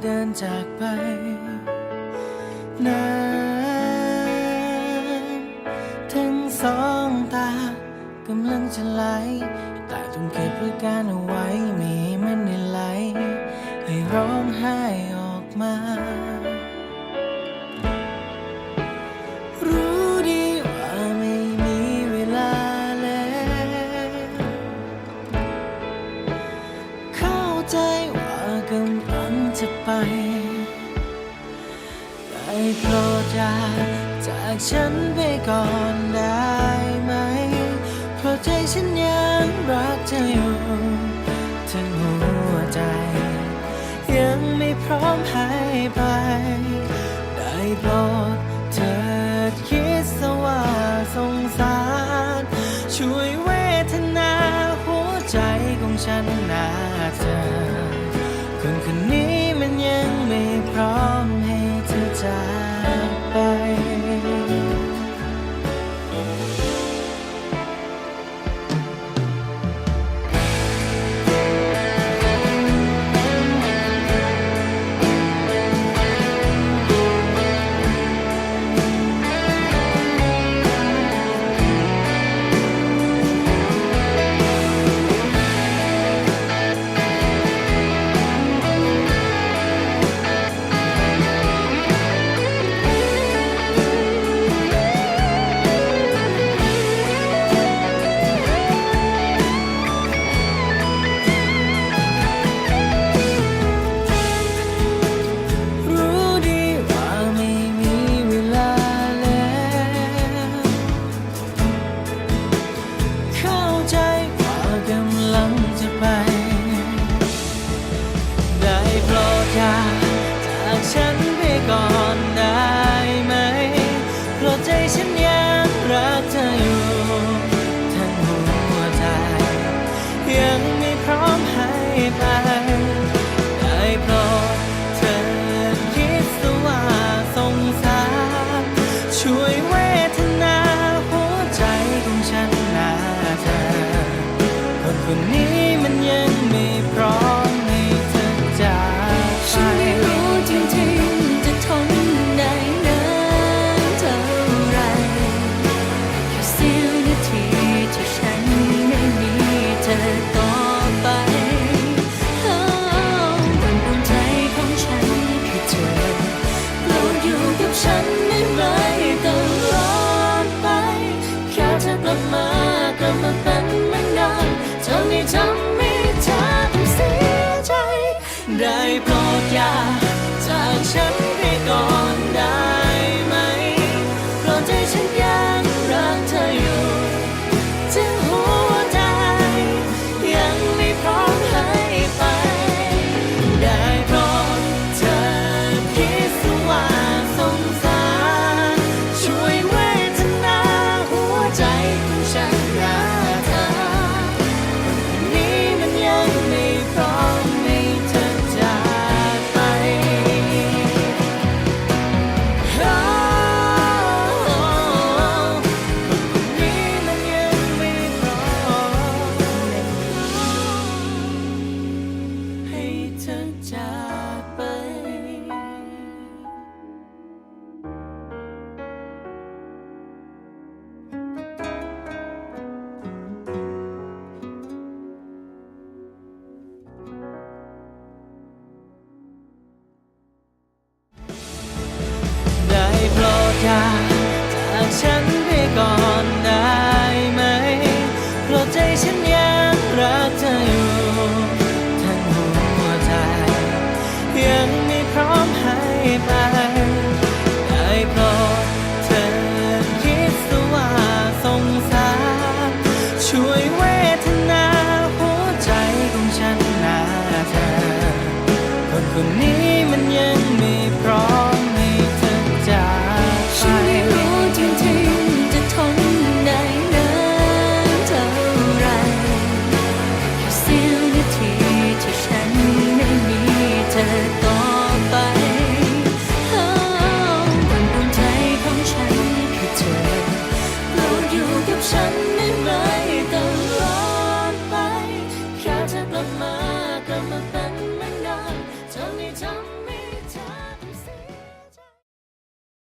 เดินจากไปนานถึงสองตากำลังจะไหลแต่ต้องเก็บอาการเอาไว้ไม่มันใน โปรดจากจากฉันไปก่อนได้ไหม เพราะใจฉันยังรักเธออยู่ถึงหัวใจ ยังไม่พร้อมให้ไป ได้โปรดเธอคิดสว่าสงสาร ช่วยเวทนาหัวใจของฉันนาเธอคนคนนี้มันยังไม่พร้อมให้เธอจาก bye. ากฉันไปก่อนได้ไหมเพราะใจฉันยังรักเธออยู่ทั้งหัวใจ ยังไม่พร้อมให้ไปได้โปรดเธอคิดสว่าสงสารช่วยเวทนาหัวใจของฉัน ทำให้เธอเสียใจ ได้โปรดอย่าจากฉัน 前